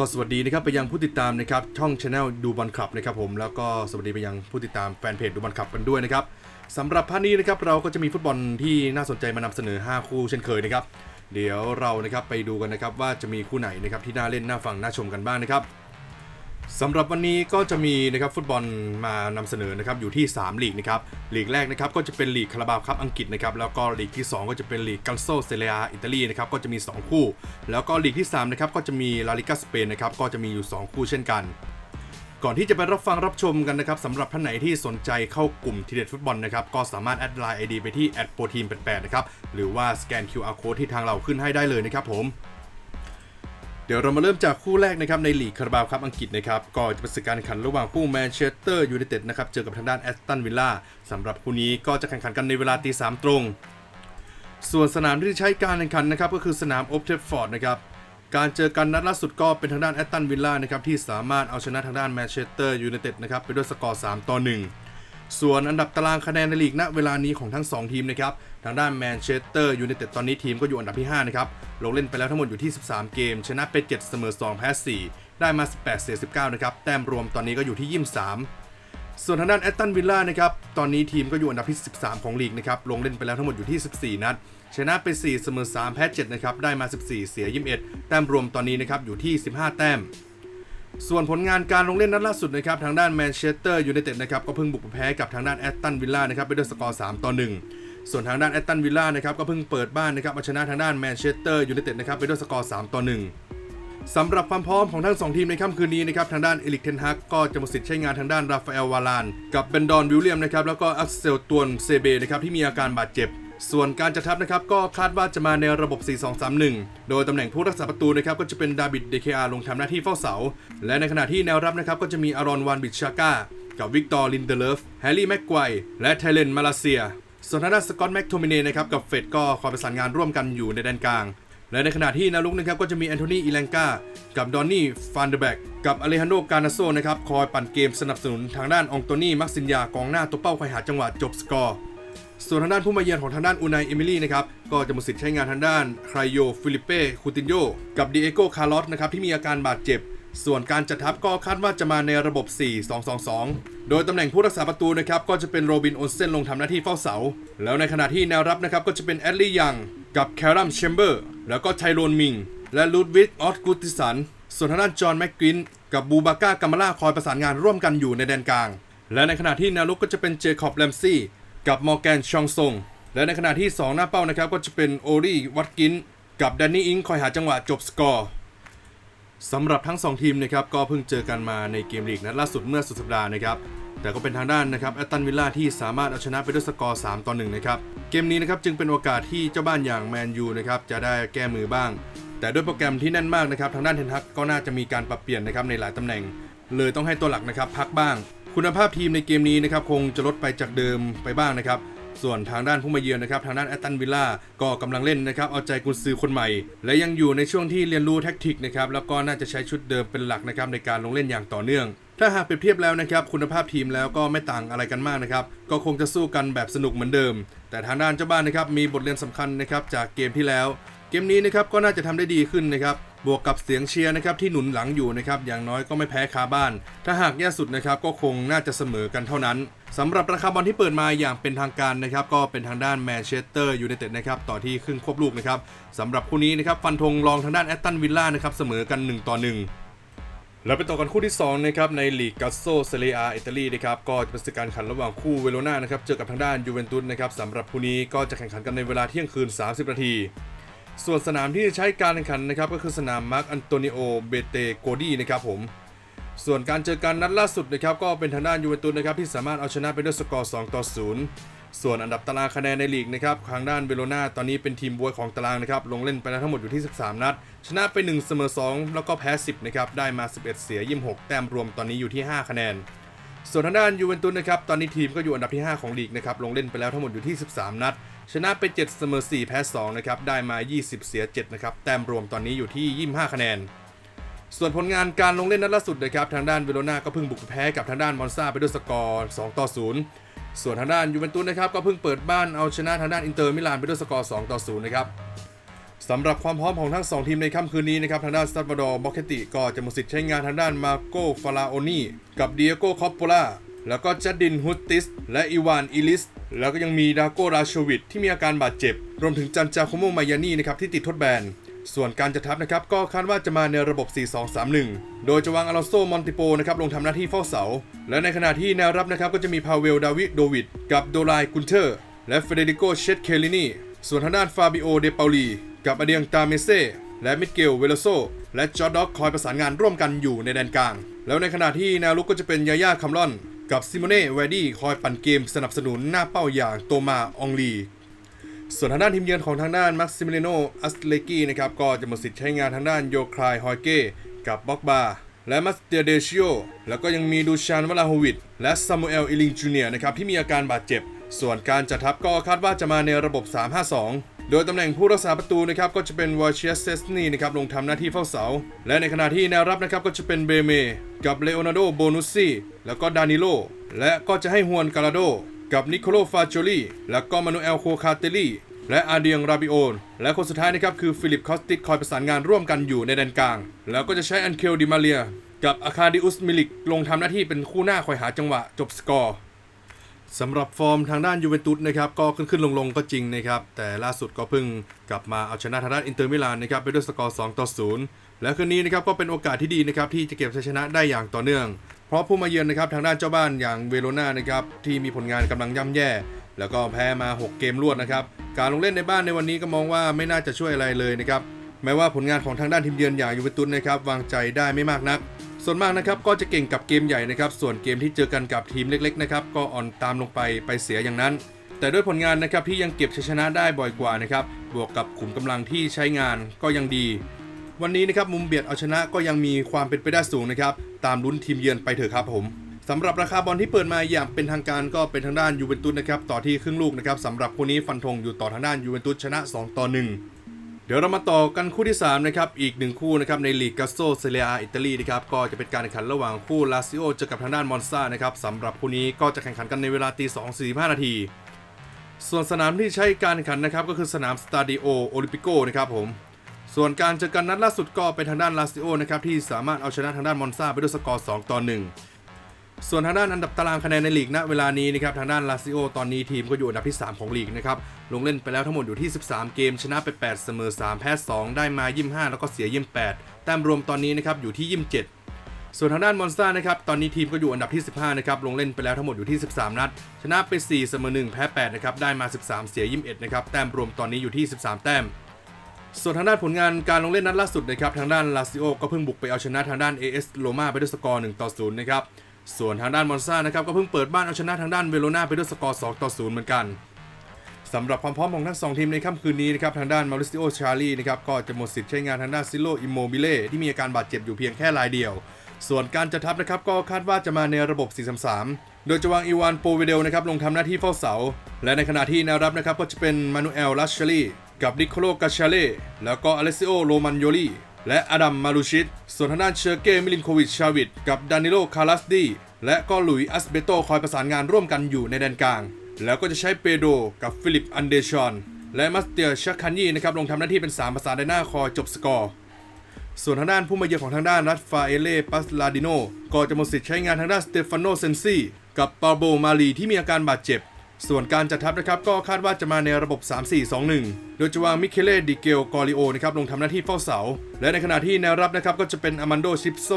ก็สวัสดีนะครับไปยังผู้ติดตามนะครับช่องช anel ดูบอลคลับนะครับผมแล้วก็สวัสดีไปยังผู้ติดตามแฟนเพจดูบอลคลับกันด้วยนะครับสำหรับพาร์ทนี้นะครับเราก็จะมีฟุตบอลที่น่าสนใจมานำเสนอ 5 คู่เช่นเคยนะครับเดี๋ยวเรานะครับไปดูกันนะครับว่าจะมีคู่ไหนนะครับที่น่าเล่นน่าฟังน่าชมกันบ้างนะครับ สำหรับวันนี้ก็จะมีนะครับฟุตบอลมานำเสนอนะครับอยู่ที่ 3 ลีกนะครับลีกแรกนะครับก็จะเป็นลีกคาราบาวครับอังกฤษนะครับแล้วก็ลีกที่ 2 ก็จะเป็นลีกกัลโซเซเลียอิตาลีนะครับก็จะมี 2 คู่ แล้วก็ลีกที่3นะครับก็จะมีลาลิกาสเปนนะครับก็จะมีอยู่ 2 คู่เช่นกันก่อนที่จะไปรับฟังรับชมกันนะครับสำหรับท่านไหนที่สนใจเข้ากลุ่มทีเด็ดฟุตบอลนะครับก็สามารถแอดไลน์ไอดีไปที่แอดโปรทีม88นะครับหรือว่าสแกน QR code ที่ทางเราขึ้นให้ได้เลยนะครับผม ดี๋ยวเรามาเริ่มจากคู่แรกนะครับในลีกคาราบาวครับอังกฤษนะครับก็จะเป็นกการแข่งขันระหว่างคู่แมนเชสเตอร์ยูไนเต็ดนะครับเจอกับทางด้านแอสตันวิลล่าสำหรับคู่นี้ก็จะแข่งขันกันในเวลาตีสามตรง ส่วนสนามที่ใช้การแข่งขันนะครับก็คือสนามโอเทฟฟอร์ดนะครับการเจอกันนัดล่าสุดก็เป็นทางด้านแอสตันวิลล่านะครับที่สามารถเอาชนะทางด้านแมนเชสเตอร์ยูไนเต็ดนะครับไปด้วยสกอร์3ต่อ1 ส่วนอันดับตารางคะแนนในลีกณเวลานี้ของทั้ง 2 ทีมนะครับ ทางด้านแมนเชสเตอร์ยูไนเต็ดตอนนี้ทีมก็อยู่อันดับที่ 5 นะครับ ลงเล่นไปแล้วทั้งหมดอยู่ที่ 13 เกม ชนะไป 7 เสมอ 2 แพ้ 4 ได้มา 18 เสีย 19 นะครับ แต้มรวมตอนนี้ก็อยู่ที่ 23 ส่วนทางด้านแอตตันวิลล่านะครับ ตอนนี้ทีมก็อยู่อันดับที่ 13 ของลีกนะครับ ลงเล่นไปแล้วทั้งหมดอยู่ที่ 14 นัด ชนะไป 4 เสมอ 3 แพ้ 7 นะครับ ได้มา 14 เสีย 21 แต้มรวมตอนนี้นะครับอยู่ที่ 15 แต้ม ส่วนผลงานการลงเล่นนัดล่าสุดนะครับทางด้านแมนเชสเตอร์ยูไนเต็ดนะครับก็เพิ่งบุกแพ้กับทางด้านแอตตันวิลล่านะครับไปด้วยสกอร์ 3 ต่อ 1 ส่วนทางด้านแอตตันวิลล่านะครับก็เพิ่งเปิดบ้านนะครับเอาชนะทางด้านแมนเชสเตอร์ยูไนเต็ดนะครับไปด้วยสกอร์ 3 ต่อ 1สำหรับความพร้อมของทั้ง 2 ทีมในค่ำคืนนี้นะครับทางด้านเอลิกเทนฮักก็จะหมดสิทธิ์ใช้งานทางด้านราฟาเอลวาลาน กับเบนดอนวิลเลียมนะครับแล้วก็อักเซลตวนเซเบนะครับที่มีอาการบาดเจ็บ ส่วนการจัดทัพนะครับก็คาดว่าจะมาในระบบ 4-2-3-1 โดยตำแหน่งผู้รักษาประตูนะครับก็จะเป็นดาบิดเดเคอาลงทำหน้าที่เฝ้าเสา และในขณะที่แนวรับนะครับก็จะมีอารอนวานบิชาก้า กับวิกตอร์ลินเดเลฟ แฮร์รี่แม็กไกวและเทเลนมาลาเซีย ส่วนทางด้านสกอตแม็กโทมิเน่นะครับกับเฟดก็คอยประสานงานร่วมกันอยู่ในแดนกลาง และในขณะที่แนวลุกนะครับก็จะมีแอนโทนีอีแลงกา กับดอนนี่ฟานเดอร์แบกกับอเลฮันโดกานาโซนะครับคอยปั่นเกมสนับสนุนทางด้านองโตนี่มักซินยากองหน้าตัวเป้าคอยหาจังหวะจบสกอร์ ส่วนทางด้านผู้มาเยือนของทางด้านอูนายเอมิลี่นะครับก็จะหมดสิทธิ์ใช้งานทางด้านไครโยฟิลิเป้คูตินโยกับดิเอโกคาร์ลอสนะครับที่มีอาการบาดเจ็บ ส่วนการจัดทัพก็คาดว่าจะมาในระบบ 4-2-2-2 โดยตำแหน่งผู้รักษาประตูนะครับก็จะเป็นโรบินโอนเซนลงทำหน้าที่เฝ้าเสา แล้วในขณะที่แนวรับนะครับก็จะเป็นแอดลี่ยังกับแคลรัมแชมเบอร์แล้วก็ไทโรนมิง และลูดวิกออสกูติสันส่วนทางด้านจอห์นแม็กกินกับบูบาก้ากัมาล่าคอยประสานงานร่วมกันอยู่ในแดนกลาง และในขณะที่แนวลุกก็จะเป็นเจคอบแลมซี่ กับมอร์แกนชองซงและในขณะที่ 2 หน้าเป้านะครับก็จะเป็นโอรีวัตกิน กับแดนนี่อิงคอยหาจังหวะจบสกอร์สำหรับทั้ง 2 ทีมนะครับก็เพิ่งเจอกันมาในเกมลีกนัดล่าสุดเมื่อสุดสัปดาห์นะครับแต่ก็เป็นทางด้านนะครับแอตตันวิลล่าที่สามารถเอาชนะไปด้วยสกอร์ 3 ต่อ 1 นะครับ เกมนี้นะครับจึงเป็นโอกาสที่เจ้าบ้านอย่างแมนยูนะครับจะได้แก้มือบ้าง แต่ด้วยโปรแกรมที่แน่นมากนะครับทางด้านเทนฮักก็น่าจะมีการปรับเปลี่ยนนะครับในหลายตำแหน่ง เลยต้องให้ตัวหลักนะครับพักบ้าง คุณภาพทีมในเกมนี้นะครับคงจะลดไปจากเดิมไปบ้างนะครับ ส่วนทางด้านผู้มาเยือนนะครับทางด้านแอตตันวิลล่าก็กำลังเล่นนะครับเอาใจกุนซือคนใหม่ และยังอยู่ในช่วงที่เรียนรู้แท็กติกนะครับแล้วก็น่าจะใช้ชุดเดิมเป็นหลักนะครับในการลงเล่นอย่างต่อเนื่อง ถ้าหากเปรียบเทียบแล้วนะครับคุณภาพทีมแล้วก็ไม่ต่างอะไรกันมากนะครับก็คงจะสู้กันแบบสนุกเหมือนเดิม แต่ทางด้านเจ้าบ้านนะครับมีบทเรียนสำคัญนะครับจากเกมที่แล้ว เกมนี้นะครับก็น่าจะทำได้ดีขึ้นนะครับ บวกกับเสียงเชียร์นะครับที่หนุนหลังอยู่นะครับอย่างน้อยก็ไม่แพ้คาบ้าน ถ้าหากแย่สุดนะครับก็คงน่าจะเสมอกันเท่านั้นสำหรับราคาบอลที่เปิดมาอย่างเป็นทางการนะครับก็เป็นทางด้านแมนเชสเตอร์ยูไนเต็ดนะครับต่อที่ครึ่งควบลูกนะครับสำหรับคู่นี้นะครับฟันธงรองทางด้านแอตตันวิลล่านะครับเสมอกัน 1 ต่อ 1แล้วไปต่อกันคู่ที่2นะครับในลีกกัสโซเซเรียอิตาลีนะครับก็จะเป็นการแข่งขันระหว่างคู่เวโรนานะครับเจอกับทางด้านยูเวนตุสนะครับสำหรับคู่นี้ก็จะแข่งขันกันในเวลาเที่ยงคืน 30 นาที ส่วนสนามที่จะใช้การแข่งขันนะครับก็คือสนามมาร์กอันโตนิโอ เบเตโกดีนะครับผม ส่วนการเจอกันนัดล่าสุดนะครับก็เป็นทางด้านยูเวนตุสนะครับที่สามารถเอาชนะไปด้วยสกอร์ 2 ต่อ 0 ส่วนอันดับตารางคะแนนในลีกนะครับทางด้านเบโรนาตอนนี้เป็นทีมบวยของตารางนะครับลงเล่นไปแล้วทั้งหมดอยู่ที่ 13 นัด ชนะไป 1 เสมอ 2 แล้วก็แพ้ 10นะครับได้มา 11 เสีย26แต้มรวมตอนนี้อยู่ที่ 5 คะแนนส่วนทางด้านยูเวนตุสนะครับตอนนี้ทีมก็อยู่อันดับที่ 5 ของลีกนะครับลงเล่นไปแล้วทั้งหมดอยู่ที่ 13 นัด ชนะไป 7 เสมอ 4 แพ้ 2 นะครับ ได้มา 20 เสีย 7 นะครับ แต้มรวมตอนนี้อยู่ที่ 25 คะแนน ส่วนผลงานการลงเล่นนัดล่าสุดนะครับ ทางด้านเวโรนาก็เพิ่งบุกแพ้กับทางด้านมอนซาไปด้วยสกอร์ 2 ต่อ 0 ส่วนทางด้านยูเวนตุสนะครับ ก็เพิ่งเปิดบ้านเอาชนะทางด้านอินเตอร์มิลานไปด้วยสกอร์ 2 ต่อ 0 นะครับสำหรับความพร้อมของทั้ง 2 ทีมในค่ำคืนนี้นะครับทางด้านซัลวาดอร์บ็อกเกติก็จะหมดสิทธิ์ใช้งานทางด้านมาโกฟาราโอนีกับเดียโกคอปโปล่าแล้วก็จัดดินฮุตติสและอีวานอิลิส แล้วก็ยังมีดาโกราชวิดที่มีอาการบาดเจ็บ รวมถึงจันจาโคโมมายานี่นะครับที่ติดทดแบน ส่วนการจะทับนะครับก็คาดว่าจะมาในระบบ 4-2-3-1 โดยจะวางอลอนโซมอนติโปนะครับลงทำหน้าที่เฝ้าเสา และในขณะที่แนวรับนะครับก็จะมีพาเวลดาวิโดวิดกับโดไลกุนเทอร์ และเฟเดริโกเชตเคลินีส่วนทางด้านฟาบิโอเดเปาลีกับอเดียงตาเมเซ่และมิเกลเวลโซและจอร์ด็อกคอยประสานงานร่วมกันอยู่ในแดนกลาง แล้วในขณะที่แนวลุกก็จะเป็นยาย่าคัมรอน กับซิโมเน่แวดี้คอยปั่นเกมสนับสนุนหน้าเป้าอย่างโตมาองลี ส่วนทางด้านทีมเยือนของทางด้านมักซิมิเลโนอัสเลกีนะครับก็จะหมดสิทธิ์ใช้งานทางด้านโยคลายฮอยเก้กับบ็อกบาและมัสเตียเดชิโอแล้วก็ยังมีดูชานวลาโฮวิดและซามูเอลอิลิงจูเนียนะครับที่มีอาการบาดเจ็บ ส่วนการจัดทัพก็คาดว่าจะมาในระบบ 3-5-2 โดยตำแหน่งผู้รักษาประตูนะครับก็จะเป็นวอร์เชียสเซสนีนะครับลงทำหน้าที่เฝ้าเสา และในขณะที่แนวรับนะครับก็จะเป็นเบเม กับเลโอนาร์โดโบนุซี่แล้วก็ดานิโล และก็จะให้ฮวนกาลาโด กับนิโคโลฟาโจลีและก็มานูเอลโคคาเตลีและอาเดียงราบิโอนและคนสุดท้ายนะครับคือฟิลิปคอสติกคอยประสานงานร่วมกันอยู่ในแดนกลาง แล้วก็จะใช้อันเคลดิมาเลีย กับอาคาดิอุสมิลิกลงทำหน้าที่เป็นคู่หน้าคอยหาจังหวะจบสกอร์ สำหรับฟอร์มทางด้านยูเวนตุสนะครับก็ขึ้นขึ้นลงลงๆก็จริงนะครับแต่ล่าสุดก็เพิ่งกลับมาเอาชนะทางด้านอินเตอร์มิลานนะครับไปด้วยสกอร์2ต่อ0และคืนนี้นะครับก็เป็นโอกาสที่ดีนะครับที่จะเก็บชัยชนะได้อย่างต่อเนื่อง เพราะผู้มาเยือนนะครับทางด้านเจ้าบ้านอย่างเวโรนานะครับที่มีผลงานกำลังย่ำแย่ แล้วก็แพ้มา 6 เกมรวดนะครับการลงเล่นในบ้านในวันนี้ก็มองว่าไม่น่าจะช่วยอะไรเลยนะครับแม้ว่าผลงานของทางด้านทีมเยือนอย่างยูเวนตุสนะครับวางใจได้ไม่มากนัก ส่วนมากนะครับก็จะเก่งกับเกมใหญ่นะครับ ส่วนเกมที่เจอกันกับทีมเล็กๆนะครับก็อ่อนตามลงไปไปเสียอย่างนั้น แต่ด้วยผลงานนะครับที่ยังเก็บชัยชนะได้บ่อยกว่านะครับบวกกับขุมกำลังที่ใช้งานก็ยังดี วันนี้นะครับมุมเบียดเอาชนะก็ยังมีความเป็นไปได้สูงนะครับตามลุ้นทีมเยือนไปเถอะครับผมสำหรับราคาบอลที่เปิดมาอย่างเป็นทางการก็เป็นทางด้านยูเวนตุสนะครับต่อที่ครึ่งลูกนะครับสำหรับคู่นี้ฟันธงอยู่ต่อทางด้านยูเวนตุสชนะ 2 ต่อ 1 ดี๋ยวเรามาต่อกันคู่ที่3นะครับอีกหนึ่งคู่นะครับในลีกกาโซเซเลียอิตาลีนะครับก็จะเป็นการแข่งขันระหว่างคู่ลาซิโอเจอกับทางด้านมอนซานะครับสำหรับคู่นี้ก็จะแข่งขันกันในเวลาตี2 45 นาที ส่วนสนามที่ใช้การแข่งขันนะครับก็คือสนามสตาดิโอโอลิมปิโกนะครับผมส่วนการเจอกันนัดล่าสุดก็เป็นทางด้านลาซิโอนะครับที่สามารถเอาชนะทางด้านมอนซาไปด้วยสกอร์2ต่อ1ส่วนทางด้านอันดับตารางคะแนนในลีกณเวลานี้นะครับทางด้านลาซิโอตอนนี้ทีมก็อยู่อันดับที่ 3 ของลีกนะครับ ลงเล่นไปแล้วทั้งหมดอยู่ที่ 13 เกม ชนะไป 8 เสมอ 3 แพ้ 2 ได้มา 25 แล้วก็เสีย 28 แต้มรวมตอนนี้นะครับอยู่ที่ 27 ส่วนทางด้านมอนสเตอร์นะครับ ตอนนี้ทีมก็อยู่อันดับที่ 15 นะครับ ลงเล่นไปแล้วทั้งหมดอยู่ที่ 13 นัด ชนะไป 4 เสมอ 1 แพ้ 8 นะครับ ได้มา 13 เสีย 21 นะครับ แต้มรวมตอนนี้อยู่ที่ 13 แต้ม ส่วนทางด้านผลงานการลงเล่นนัดล่าสุดนะครับ ทางด้านลาซิโอก็เพิ่งบุกไปเอาชนะทางด้าน AS โ o มาไปด้วยสกอร์1ต่อ0นะครับ ส่วนทางด้านมอนซานะครับก็เพิ่งเปิดบ้านเอาชนะทางด้านเวโรนาไปด้วยสกอร์2ต่อ0เหมือนกัน สำหรับความพร้อมของทั้งสองทีมในค่ำคืนนี้นะครับทางด้านมาริซิโอชาลีนะครับก็จะหมดสิทธิ์ใช้งานทางด้านซิโลอิโมบิเล่ที่มีอาการบาดเจ็บอยู่เพียงแค่รายเดียว ส่วนการจะทับนะครับก็คาดว่าจะมาในระบบ 4-3-3 โดยจะวางอีวานโปเวเดลนะครับลงทำหน้าที่เฝ้าเสา และในขณะที่แนวรับนะครับก็จะเป็นมานูเอลลัชเชลีกับนิโคโลกาชาเล่แล้วก็อเลซิโอโรมันโยลีและอดัมมาลูชิต ส่วนทางด้านเชอร์เก้มิลินโควิชชาวิดกับดานิโลคาลัสดีและก็หลุยอัสเบโตคอยประสานงานร่วมกันอยู่ในแดนกลาง แล้วก็จะใช้เปโดกับฟิลิปอันเดชอนและมัสเตียชักคันยีนะครับลงทำหน้าที่เป็น 3 ประสานในหน้าคอจบสกอร์ ส่วนทางด้านผู้มาเยือนของทางด้านรัตฟาเอเล่ปัสลาดิโนก็จะหมดสิทธิ์ใช้งานทางด้านสเตฟานโนเซนซีกับปาโบมาลีที่มีอาการบาดเจ็บ ส่วนการจัดทัพนะครับก็คาดว่าจะมาในระบบ 3-4-2-1 โดยจะวางมิเคเลดิเกลกอริโอนะครับลงทำหน้าที่เฝ้าเสา และในขณะที่แนวรับนะครับก็จะเป็นอามันโดชิปโซ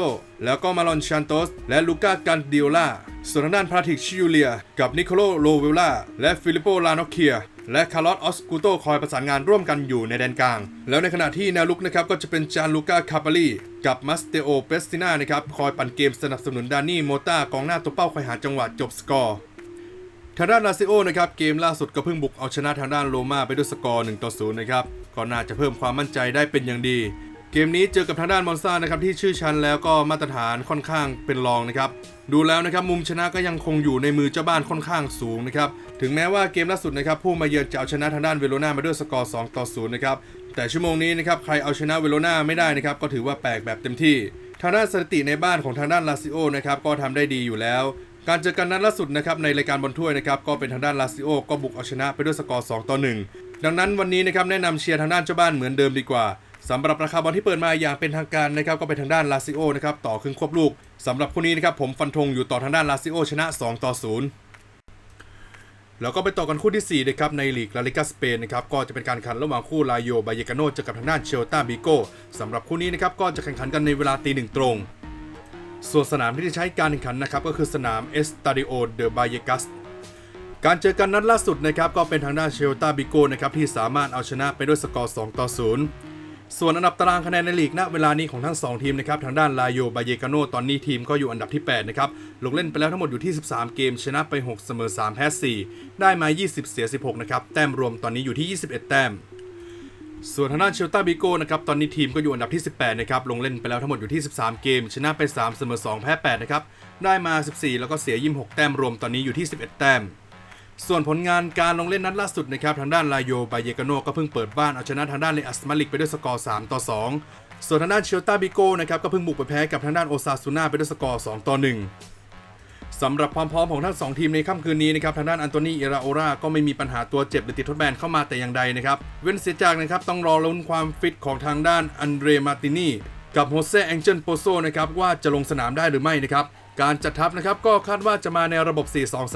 แล้วก็มาลอนชานโตส และลูก้ากันดิโอลาส่วนทางด้านพาทิกชิยูเลีย กับนิโคโลโลเวล่าและฟิลิปโปลานอเคียและคาร์ลอสออสกูโตคอยประสานงานร่วมกันอยู่ในแดนกลาง แล้วในขณะที่แนวลุกนะครับก็จะเป็นจานลูก้าคาปาลีกับมัสเตโอเปสติน่านะครับคอยปั่นเกมสนับสนุนดานี่โมตากองหน้าตัวเป้าคอยหาจังหวะจบสกอร์ ทางด้านลาซิโอนะครับเกมล่าสุดก็เพิ่งบุกเอาชนะทางด้านโรม่าไปด้วยสกอร์1ต่อ0นะครับก็น่าจะเพิ่มความมั่นใจได้เป็นอย่างดี เกมนี้เจอกับทางด้านมอนซ่านะครับที่ชื่อชันแล้วก็มาตรฐานค่อนข้างเป็นรองนะครับดูแล้วนะครับมุมชนะก็ยังคงอยู่ในมือเจ้าบ้านค่อนข้างสูงนะครับถึงแม้ว่าเกมล่าสุดนะครับผู้มาเยือนจะเอาชนะทางด้านเวโรนามาด้วยสกอร์2ต่อ0นะครับแต่ชั่วโมงนี้นะครับใครเอาชนะเวโรนาไม่ได้นะครับก็ถือว่าแปลกแบบเต็มที่ทางด้านสถิติในบ้านของทางด้านลาซิโอนะครับก็ทำได้ดีอยู่แล้ว การเจอกันนัดล่าสุดนะครับในรายการบอลถ้วยนะครับก็เป็นทางด้านลาซิโอก็บุกเอาชนะไปด้วยสกอร์2ต่อ1ดังนั้นวันนี้นะครับแนะนำเชียร์ทางด้านเจ้าบ้านเหมือนเดิมดีกว่าสำหรับราคาบอลที่เปิดมาอย่างเป็นทางการนะครับก็เป็นทางด้านลาซิโอนะครับต่อครึ่งควบลูกสำหรับคู่นี้นะครับผมฟันธงอยู่ต่อทางด้านลาซิโอชนะ 2 ต่อ 0 แล้วก็ไปต่อกันคู่ที่4นะครับในลีกลาลิกาสเปนนะครับก็จะเป็นการแข่งขันระหว่างคู่ลาโยบายเกาโนเจอกับทางด้านเชลตาบิโกสำหรับคู่นี้นะครับก็จะแข่งขันกันในเวลาตีหนึ่งตรง ส่วนสนามที่จะใช้การแข่งขันนะครับก็คือสนามเอสตาดิโอเดอบายกัสการเจอกันนัดล่าสุดนะครับก็เป็นทางด้านเชลตาบิโกนะครับที่สามารถเอาชนะไปด้วยสกอร์ 2 ต่อ 0 ส่วนอันดับตารางคะแนนในลีกณเวลานี้ของทั้ง 2 ทีมนะครับทางด้านลาโยบายกาโนตอนนี้ทีมก็อยู่อันดับที่ 8 นะครับ ลงเล่นไปแล้วทั้งหมดอยู่ที่ 13 เกม ชนะไป 6 เสมอ 3 แพ้ 4 ได้มา 20 เสีย 16 นะครับ แต้มรวมตอนนี้อยู่ที่ 21 แต้ม ส่วนทางด้านเชลตาบิโก้นะครับตอนนี้ทีมก็อยู่อันดับที่ 18 นะครับ ลงเล่นไปแล้วทั้งหมดอยู่ที่ 13 เกม ชนะไป 3 เสมอ 2 แพ้ 8 นะครับ ได้มา 14 แล้วก็เสีย26แต้มรวมตอนนี้อยู่ที่ 11 แต้ม ส่วนผลงานการลงเล่นนัดล่าสุดนะครับทางด้านลาโยบายเยกาโนก็เพิ่งเปิดบ้านเอาชนะทางด้านเลอัสมาลิกไปด้วยสกอร์ 3 ต่อ 2 ส่วนทางด้านเชลตาบิโก้นะครับก็เพิ่งบุกไปแพ้กับทางด้านโอซาซูน่าไปด้วยสกอร์ 2 ต่อ 1 สำหรับความพร้อมของทั้งสองทีมในค่ำคืนนี้นะครับทางด้านอันโตนีเอราโอราก็ไม่มีปัญหาตัวเจ็บหรือติดทดแบนเข้ามาแต่อย่างใดนะครับ เว้นเสียจากนะครับต้องรอลุ้นความฟิตของทางด้านอันเดรมาตินีกับโฮเซแองเจลโปโซนะครับว่าจะลงสนามได้หรือไม่นะครับการจัดทัพนะครับก็คาดว่าจะมาในระบบ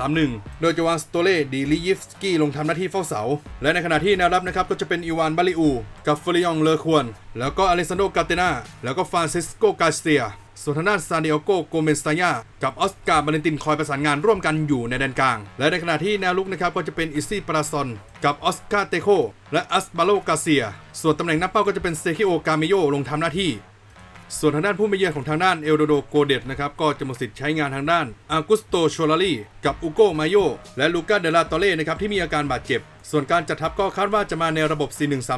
4-2-3-1 โดยจะวานสโตเล่ดีลิยิฟสกี้ลงทำหน้าที่เฝ้าเสา และในขณะที่แนวรับนะครับก็จะเป็นอีวานบาลิอู กับฟริองเลอควน แล้วก็อเลซานโดกาเตนาแล้วก็ฟรานซิสโกกาเซีย ส่วนทางด้านซานดิโอโกโกเมสตายากับออสการ์บาเลนตินคอยประสานงานร่วมกันอยู่ในแดนกลาง และในขณะที่แนวลุกนะครับก็จะเป็นอิซี่ปราซอนกับออสการ์เตโคและอัสบาโลกาเซีย ส่วนตำแหน่งนักเป้าก็จะเป็นเซคิโอกาเมโยลงทำหน้าที่ ส่วนทางด้านผู้มาเยือนของทางด้านเอลโดโดโกเดตนะครับก็จะหมดสิทธิ์ใช้งานทางด้านอากุสโตโชลารีกับอุโกมาโยและลูก้าเดลาตอเล่นะครับที่มีอาการบาดเจ็บ ส่วนการจัดทัพก็คาดว่าจะมาในระบบ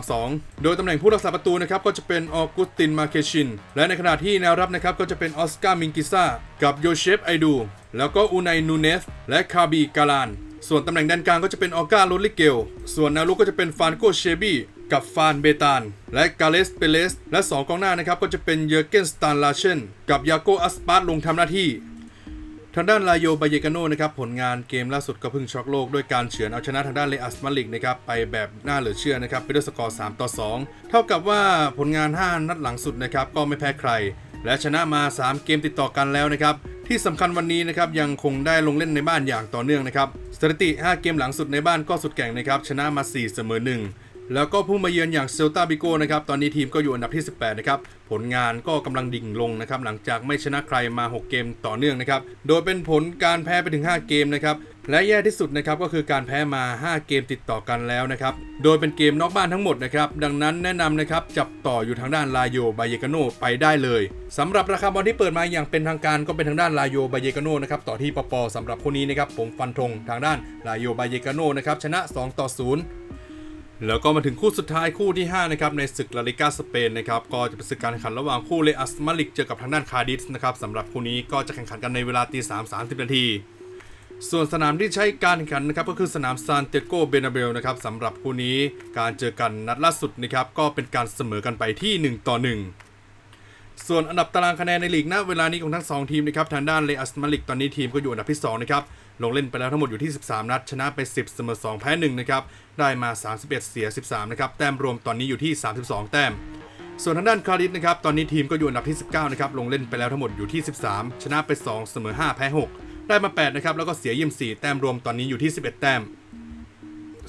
4-1-3-2 โดยตำแหน่งผู้รักษาประตูนะครับก็จะเป็นออกุสตินมาเคชิน และในขณะที่แนวรับนะครับก็จะเป็นออสการ์มิงกิซ่ากับโยเชฟไอดู แล้วก็อูไนนูเนสและคาบีกาลาน ส่วนตำแหน่งแดนกลางก็จะเป็นออก้าโรลิเกล ส่วนแนวลุกก็จะเป็นฟานโกเชบี้ กับฟานเบตาน และกาเลสเปเลส และ 2กองหน้านะครับก็จะเป็นเยอร์เกนสตานลาเชนกับยาโกอัสปาร์ลงทำหน้าที่ ทางด้านลาโยบายเยกาโนนะครับผลงานเกมล่าสุดก็เพิ่งช็อกโลกด้วยการเฉือนเอาชนะทางด้านเลอัสมาลิกนะครับไปแบบน่าเหลือเชื่อนะครับไปด้วยสกอร์ 3 ต่อ 2 เท่ากับว่าผลงาน 5 นัดหลังสุดนะครับก็ไม่แพ้ใคร และชนะมา 3 เกมติดต่อกันแล้วนะครับที่สำคัญวันนี้นะครับยังคงได้ลงเล่นในบ้านอย่างต่อเนื่องนะครับสถิติ 5 เกมหลังสุดในบ้านก็สุดแก่งนะครับชนะมา 4 เสมอ 1 แล้วก็ผู้มาเยือนอย่างเซลตาบิโกนะครับตอนนี้ทีมก็อยู่อันดับที่ 18 นะครับ ผลงานก็กำลังดิ่งลงนะครับหลังจากไม่ชนะใครมา 6 เกมต่อเนื่องนะครับ โดยเป็นผลการแพ้ไปถึง 5 เกมนะครับและแย่ที่สุดนะครับก็คือการแพ้มา 5 เกมติดต่อกันแล้วนะครับ โดยเป็นเกมนอกบ้านทั้งหมดนะครับ ดังนั้นแนะนำนะครับจับต่ออยู่ทางด้านลาโยบายเยกาโนไปได้เลยสำหรับราคาบอลที่เปิดมาอย่างเป็นทางการก็เป็นทางด้านลาโยบายเยกาโนนะครับต่อที่ปปสำหรับคู่นี้นะครับผมฟันธงทางด้านลาโยบายเยกาโนนะครับชนะ 2 ต่อ 0 แล้วก็มาถึงคู่สุดท้ายคู่ที่ 5 นะครับ ในศึกลาลิกาสเปนนะครับ ก็จะเป็นศึกการแข่งขันระหว่างคู่เลอัสมาลิกเจอกับทางด้านคาร์ดิสนะครับสำหรับคู่นี้ก็จะแข่งขันกันในเวลาตีสามสามสิบนาที ส่วนสนามที่ใช้การแข่งขันนะครับก็คือสนามซานเตโกเบนาเบลนะครับสำหรับคู่นี้การเจอกันนัดล่าสุดนะครับก็เป็นการเสมอกันไปที่ 1 ต่อ 1ส่วนอันดับตารางคะแนนในลีกณเวลานี้ของทั้ง 2 ทีมนะครับทางด้านเลอัสมาลิกตอนนี้ทีมก็อยู่อันดับที่2นะครับ ลงเล่นไปแล้วทั้งหมดอยู่ที่ 13 นัด ชนะไป 10 เสมอ 2 แพ้ 1 นะครับ ได้มา 31 เสีย 13 นะครับ แต้มรวมตอนนี้อยู่ที่ 32 แต้ม ส่วนทางด้านคาริสนะครับ ตอนนี้ทีมก็อยู่อันดับที่ 19 นะครับ ลงเล่นไปแล้วทั้งหมดอยู่ที่ 13 ชนะไป 2 เสมอ 5 แพ้ 6 ได้มา 8 นะครับ แล้วก็เสีย24แต้มรวมตอนนี้อยู่ที่ 11 แต้ม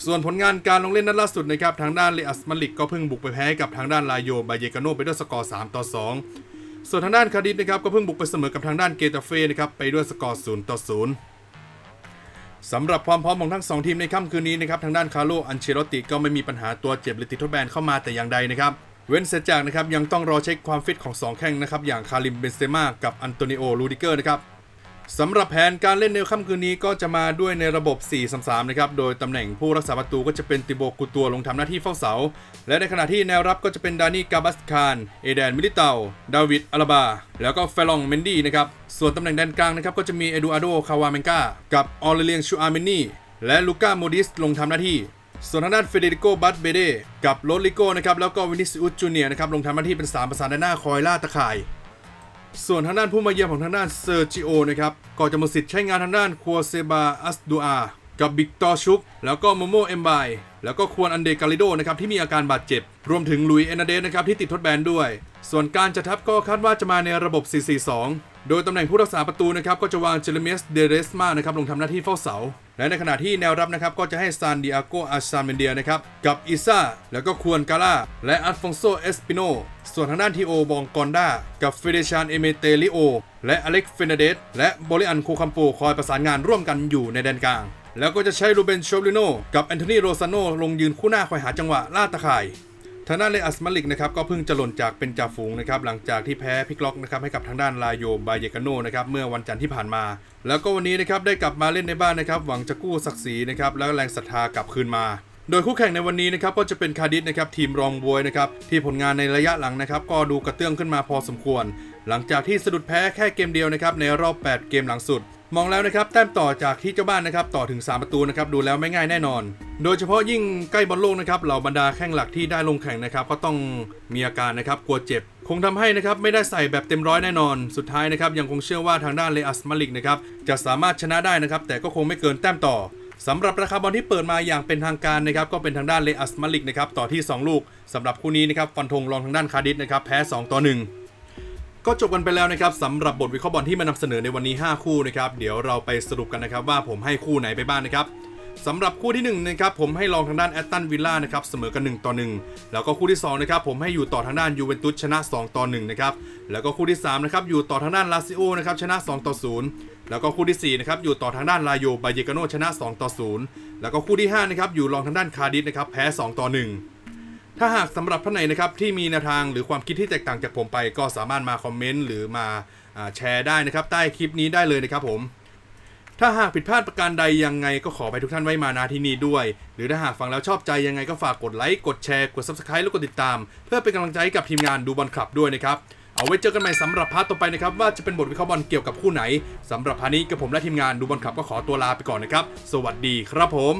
ส่วนผลงานการลงเล่นนัดล่าสุดนะครับ ทางด้านเลอัสมาลิกก็เพิ่งบุกไปแพ้กับทางด้านลาโยบายเยกาโนไปด้วยสกอร์ 3 ต่อ 2 ส่วนทางด้านคาร์ดิสนะครับก็เพิ่งบุกไปเสมอกับทางด้านเกตาเฟ่นะครับไปด้วยสกอร์ 0 ต่อ 0 สำหรับความพร้อมของทั้ง 2 ทีมในค่ำคืนนี้นะครับทางด้านคาร์โลอันเชโรติก็ไม่มีปัญหาตัวเจ็บหรือติดทดแบนเข้ามาแต่อย่างใดนะครับเว้นเสียจากนะครับยังต้องรอเช็คความฟิตของ 2 แข้งนะครับอย่างคาริมเบนเซม่ากับอันโตนิโอลูดิเกอร์นะครับ สำหรับแผนการเล่นในค่ำคืนนี้ก็จะมาด้วยในระบบ 4-3-3 นะครับ โดยตำแหน่งผู้รักษาประตูก็จะเป็นติโบกูตัวลงทำหน้าที่เฝ้าเสา และในขณะที่แนวรับก็จะเป็นดานี่กาบัสคาน เอแดนมิลิเตาดาวิดอาราบา แล้วก็เฟลองเมนดี้นะครับ ส่วนตำแหน่งแดนกลางนะครับก็จะมีเอดูอาโด คาวาเมนกา กับออเลเลียงชูอาร์เมนีและลูก้าโมดิสลงทำหน้าที่ส่วนทางด้านเฟเดริโกบัตเบเดกับโรดริโกนะครับแล้วก็วินิซิอุสจูเนียร์นะครับลงทำหน้าที่เป็น3ประสานด้านหน้าคอยล่าตะข่าย ส่วนทางด้านผู้มาเยือนของทางด้านเซอร์จิโอนะครับก็จะมาสิทธิ์ใช้งานทางด้านคัวเซบาอัสดูอากับบิกตอร์ชุก แล้วก็โมโมเอมบายแล้วก็ควรอันเดกาลิโดนะครับที่มีอาการบาดเจ็บ รวมถึงลุยเอนาเดสนะครับที่ติดทดแบนด้วย ส่วนการจะทับก็คาดว่าจะมาในระบบ 4-4-2 โดยตำแหน่งผู้รักษาประตูนะครับก็จะวางเจเรเมียสเดเรสมานะครับลงทำหน้าที่เฝ้าเสา และในขณะที่แนวรับนะครับก็จะให้ซานดิอาโกอาชานเมนเดียนะครับกับอิซ่าแล้วก็ควรกาล่าและอัลฟองโซเอสปิโนส่วนทางด้านทีโอบองกอนดากับเฟเดชานเอเมเตลิโอและอเล็กเฟเนเดสและโบริอันโคคัมโปคอยประสานงานร่วมกันอยู่ในแดนกลางแล้วก็จะใช้รูเบนโชบลิโนกับแอนโทนีโรซานโนลงยืนคู่หน้าคอยหาจังหวะล่าตะข่าย ทางด้านเลอัสมาลิกนะครับก็เพิ่งจะหล่นจากเป็นจ่าฝูงนะครับหลังจากที่แพ้พิกล็อกนะครับให้กับทางด้านลาโยบายเยกาโนนะครับเมื่อวันจันทร์ที่ผ่านมา แล้วก็วันนี้นะครับได้กลับมาเล่นในบ้านนะครับหวังจะกู้ศักดิ์ศรีนะครับแล้วแรงศรัทธากลับคืนมาโดยคู่แข่งในวันนี้นะครับก็จะเป็นคาร์ดิสนะครับทีมรองบวยนะครับที่ผลงานในระยะหลังนะครับก็ดูกระเตื้องขึ้นมาพอสมควร หลังจากที่สะดุดแพ้แค่เกมเดียวนะครับในรอบ 8 เกมหลังสุด มองแล้วนะครับแต้มต่อจากที่เจ้าบ้านนะครับต่อถึง 3 ประตูนะครับดูแล้วไม่ง่ายแน่นอน โดยเฉพาะยิ่งใกล้บอลโลกนะครับเหล่าบรรดาแข้งหลักที่ได้ลงแข่งนะครับก็ต้องมีอาการนะครับกลัวเจ็บ คงทำให้นะครับไม่ได้ใส่แบบเต็มร้อยแน่นอน สุดท้ายนะครับยังคงเชื่อว่าทางด้านเลอัสมาลิกนะครับจะสามารถชนะได้นะครับแต่ก็คงไม่เกินแต้มต่อสำหรับราคาบอลที่เปิดมาอย่างเป็นทางการนะครับก็เป็นทางด้านเลอัสมาลิกนะครับต่อที่ 2 ลูกสำหรับคู่นี้นะครับฟันธงรองทางด้านคาร์ดิสนะครับแพ้ 2 ต่อ 1 ก็จบกันไปแล้วนะครับสำหรับบทวิเคราะห์บอลที่มานำเสนอในวันนี้ 5 คู่นะครับเดี๋ยวเราไปสรุปกันนะครับว่าผมให้คู่ไหนไปบ้างนะครับสำหรับคู่ที่1นะครับผมให้ลองทางด้านแอตตันวิลล่านะครับเสมอกัน 1 ต่อ 1 แล้วก็คู่ที่2นะครับผมให้อยู่ต่อทางด้านยูเวนตุสชนะ 2 ต่อ 1 นะครับ แล้วก็คู่ที่3นะครับอยู่ต่อทางด้านลาซิโอนะครับชนะ 2 ต่อ 0 แล้วก็คู่ที่4นะครับอยู่ต่อทางด้านลาโยบาเยกาโนชนะ 2 ต่อ 0 แล้วก็คู่ที่5นะครับอยู่รองทางด้านคาร์ดิสนะครับแพ้ 2 ต่อ 1 ถ้าหากสำหรับท่านไหนนะครับที่มีแนวทางหรือความคิดที่แตกต่างจากผมไป ก็สามารถมาคอมเมนต์หรือมาแชร์ได้นะครับ ใต้คลิปนี้ได้เลยนะครับผม ถ้าหากผิดพลาดประการใดยังไงก็ขอไปทุกท่านไว้มานาที่นี่ด้วย หรือถ้าหากฟังแล้วชอบใจยังไงก็ฝากกดไลค์กดแชร์กด subscribe แล้วกดติดตาม เพื่อเป็นกำลังใจกับทีมงานดูบอลคลับด้วยนะครับเอาไว้เจอกันใหม่สำหรับพาร์ทต่อไปนะครับว่าจะเป็นบทวิเคราะห์บอลเกี่ยวกับคู่ไหนสำหรับพาร์ทนี้กับผมและทีมงานดูบอลคลับก็ขอตัวลาไปก่อนนะครับ สวัสดีครับผม